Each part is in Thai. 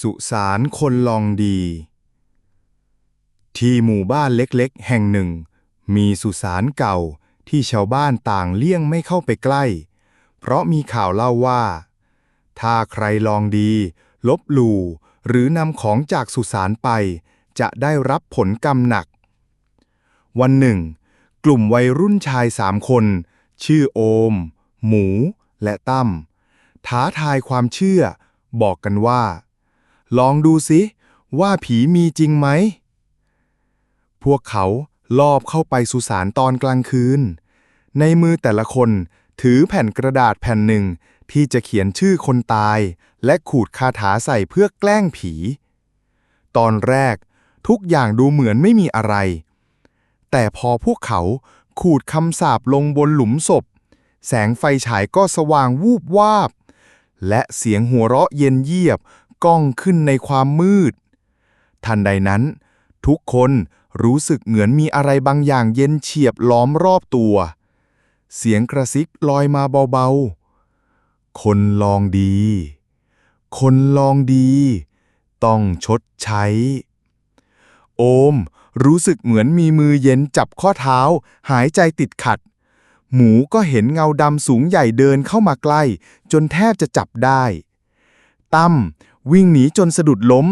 สุสานคนลองดี ที่หมู่บ้านเล็กๆ แห่งหนึ่ง มีสุสานเก่าที่ชาวบ้านต่างเลี่ยงไม่เข้าไปใกล้ เพราะมีข่าวเล่าว่า ถ้าใครลองดี ลบหลู่หรือนำของจากสุสานไป จะได้รับผลกรรมหนัก วันหนึ่ง กลุ่มวัยรุ่นชายสามคน ชื่อโอม หมู และตั้มท้าทายความเชื่อ บอกกันว่า ลองดูสิ ว่าผีมีจริงไหม พวกเขาลอบเข้าไปสุสานตอนกลางคืน ในมือแต่ละคนถือแผ่นกระดาษแผ่นหนึ่งที่จะเขียนชื่อคนตาย และขูดคาถาใส่เพื่อแกล้งผี ตอนแรกทุกอย่างดูเหมือนไม่มีอะไร แต่พอพวกเขาขูดคำสาปลงบนหลุมศพ แสงไฟฉายก็สว่างวูบวาบ และเสียงหัวเราะเย็นเยียบ ก้องขึ้นในความมืด ทันใดนั้น ทุกคนรู้สึกเหมือนมีอะไรบางอย่างเย็นเฉียบล้อมรอบตัว เสียงกระซิบลอยมาเบาๆ คนลองดี คนลองดี ต้องชดใช้ โอมรู้สึกเหมือนมีมือเย็นจับข้อเท้า หายใจติดขัด หมูก็เห็นเงาดำสูงใหญ่เดินเข้ามาใกล้ จนแทบจะจับได้ตั้ม วิ่งหนีจนสะดุดล้ม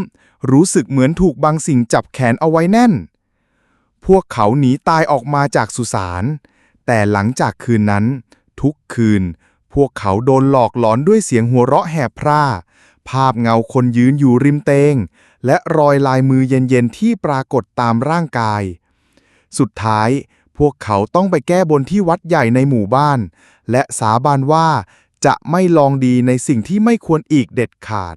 รู้สึกเหมือนถูกบางสิ่งจับแขนเอาไว้แน่น พวกเขาหนีตายออกมาจากสุสานแต่หลังจากคืนนั้น ทุกคืน พวกเขาโดนหลอกหลอนด้วยเสียงหัวเราะแหบพร่า ภาพเงาคนยืนอยู่ริมเตง และรอยลายมือเย็นๆที่ปรากฏตามร่างกาย สุดท้ายพวกเขาต้องไปแก้บนที่วัดใหญ่ในหมู่บ้าน และสาบานว่าจะไม่ลองดีในสิ่งที่ไม่ควรอีกเด็ดขาด